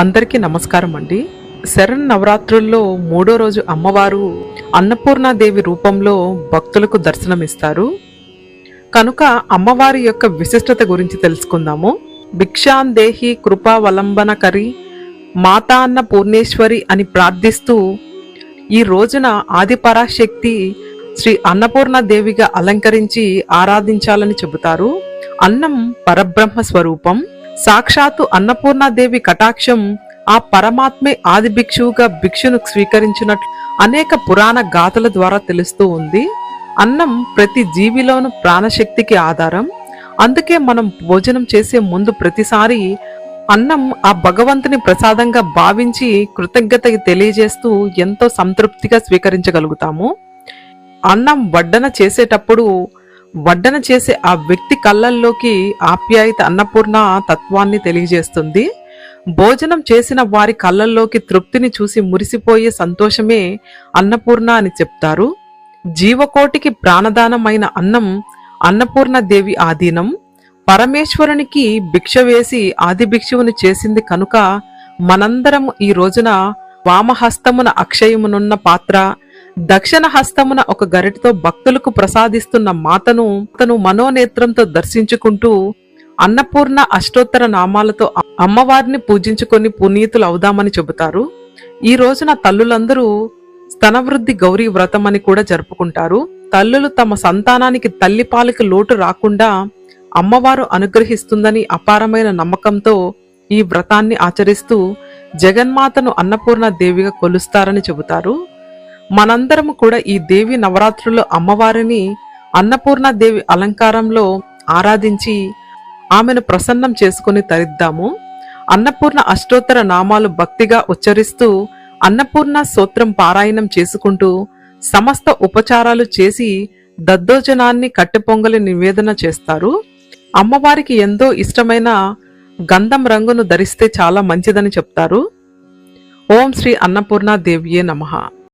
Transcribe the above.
అందరికీ నమస్కారం అండి. శరణ్ నవరాత్రుల్లో మూడో రోజు అమ్మవారు అన్నపూర్ణాదేవి రూపంలో భక్తులకు దర్శనమిస్తారు. కనుక అమ్మవారి యొక్క విశిష్టత గురించి తెలుసుకుందాము. భిక్షాందేహి కృపావలంబనకరి మాతా అన్న పూర్ణేశ్వరి అని ప్రార్థిస్తూ ఈ రోజున ఆదిపరాశక్తి శ్రీ అన్నపూర్ణ దేవిగా అలంకరించి ఆరాధించాలని చెబుతారు. అన్నం పరబ్రహ్మ స్వరూపం. సాక్షాత్తు అన్నపూర్ణాదేవి కటాక్షం ఆ పరమాత్మే ఆది భిక్షువుగా భిక్షును స్వీకరించినట్లు అనేక పురాణ గాథల ద్వారా తెలుస్తూ ఉంది. అన్నం ప్రతి జీవిలోను ప్రాణశక్తికి ఆధారం. అందుకే మనం భోజనం చేసే ముందు ప్రతిసారి అన్నం ఆ భగవంతుని ప్రసాదంగా భావించి కృతజ్ఞత తెలియజేస్తూ ఎంతో సంతృప్తిగా స్వీకరించగలుగుతాము. అన్నం వడ్డన చేసేటప్పుడు వడ్డన చేసే ఆ వ్యక్తి కళ్ళల్లోకి ఆప్యాయత అన్నపూర్ణ తత్వాన్ని తెలియజేస్తుంది. భోజనం చేసిన వారి కళ్ళల్లోకి తృప్తిని చూసి మురిసిపోయే సంతోషమే అన్నపూర్ణ అని చెప్తారు. జీవకోటికి ప్రాణదానమైన అన్నం అన్నపూర్ణ దేవి ఆధీనం. పరమేశ్వరునికి భిక్ష వేసి ఆది భిక్షువుని చేసింది కనుక మనందరం ఈ రోజున వామహస్తమున అక్షయమునున్న పాత్ర దక్షిణ హస్తమున ఒక గరిటతో భక్తులకు ప్రసాదిస్తున్న మాతను తను మనోనేత్రంతో దర్శించుకుంటూ అన్నపూర్ణ అష్టోత్తర నామాలతో అమ్మవారిని పూజించుకొని పునీతులు అవుదామని చెబుతారు. ఈ రోజున తల్లులందరూ స్తనవృద్ధి గౌరీ వ్రతం అని కూడా జరుపుకుంటారు. తల్లులు తమ సంతానానికి తల్లిపాలకి లోటు రాకుండా అమ్మవారు అనుగ్రహిస్తుందని అపారమైన నమ్మకంతో ఈ వ్రతాన్ని ఆచరిస్తూ జగన్మాతను అన్నపూర్ణ దేవిగా కొలుస్తారని చెబుతారు. మనందరము కూడా ఈ దేవి నవరాత్రులు అమ్మవారిని అన్నపూర్ణ దేవి అలంకారంలో ఆరాధించి ఆమెను ప్రసన్నం చేసుకుని తరిద్దాము. అన్నపూర్ణ అష్టోత్తర నామాలు భక్తిగా ఉచ్చరిస్తూ అన్నపూర్ణ సూత్రం పారాయణం చేసుకుంటూ సమస్త ఉపచారాలు చేసి దద్దోజనాన్ని కట్టెపొంగలి నివేదన చేస్తారు. అమ్మవారికి ఎంతో ఇష్టమైన గంధం రంగును ధరిస్తే చాలా మంచిదని చెప్తారు. ఓం శ్రీ అన్నపూర్ణ దేవియే నమః.